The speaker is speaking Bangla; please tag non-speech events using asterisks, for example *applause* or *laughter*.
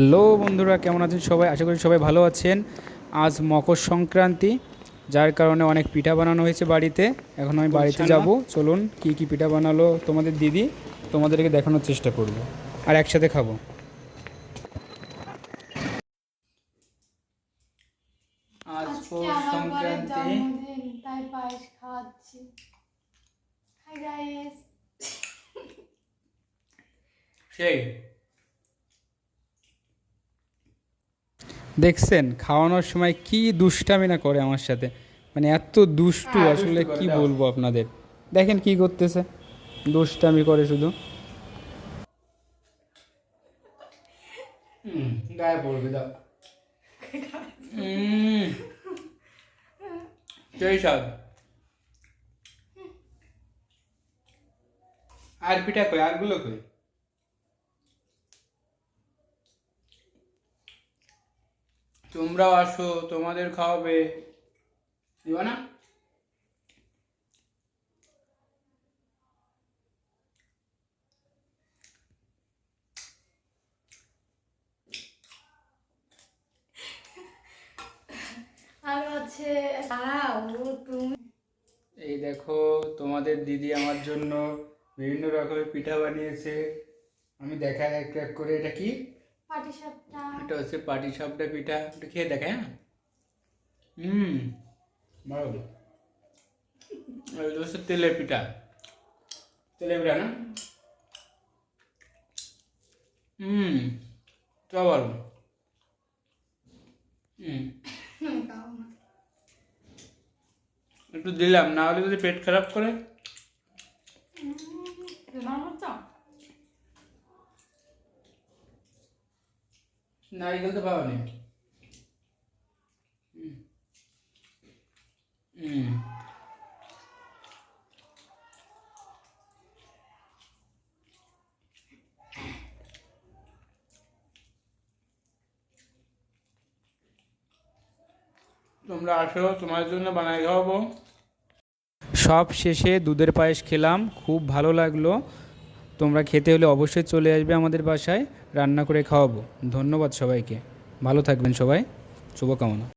হ্যালো বন্ধুরা কেমন আছেন সবাই? আশা করি সবাই ভালো আছেন। আজ মকর সংক্রান্তি যার কারণে অনেক পিঠা বানানো হয়েছে বাড়িতে। এখন আমি বাড়িতে যাব। চলুন কি কি পিঠা বানালো তোমাদের দিদি? তোমাদেরকে দেখানোর চেষ্টা করব। আর একসাথে খাব। আজ সংক্রান্তি। তাই পায়েস খাওয়াচ্ছি। সেই দেখছেন খাওয়ানোর সময় কি দুষ্টামি না করে আমার সাথে? মানে এত দুষ্টু হ্যাঁ, আসলে কি বলব আপনাদের? দেখেন কি করতেছে। দুষ্টামি করে শুধু। গায়ে পড়বে দাও। সেই স্বাদ। আর পিঠা কই? আরগুলো কই? তোমরাও আসো তোমাদের খাওয়াবে। দিবা না? আর তুমি এই দেখো তোমাদের দিদি আমার জন্য বিভিন্ন রকমের পিঠা বানিয়েছে। আমি দেখাই এক এক করে এটা কি? পাটি সাপটা এটা হচ্ছে পাটি সাপটা পিঠা। এটা খেয়ে দেখে হ্যাঁ? হুম। ভালো এটা হচ্ছে তেলের পিঠা। তেলের পিঠা না? হুম। তা ভালো হুম। *laughs* একটু দিলাম না হলে যদি পেট খারাপ করে। নারিকেল তো পাওয়া নেই তোমরা আসো, তোমার জন্য বানাই খাওয়াবো। সব শেষে দুধের পায়েস খেলাম, খুব ভালো লাগল। তোমরা খেতে হলে অবশ্যই চলে আসবে আমাদের বাসায়। রান্না করে খাওয়াবো। ধন্যবাদ সবাইকে। ভালো থাকবেন সবাই। শুভকামনা।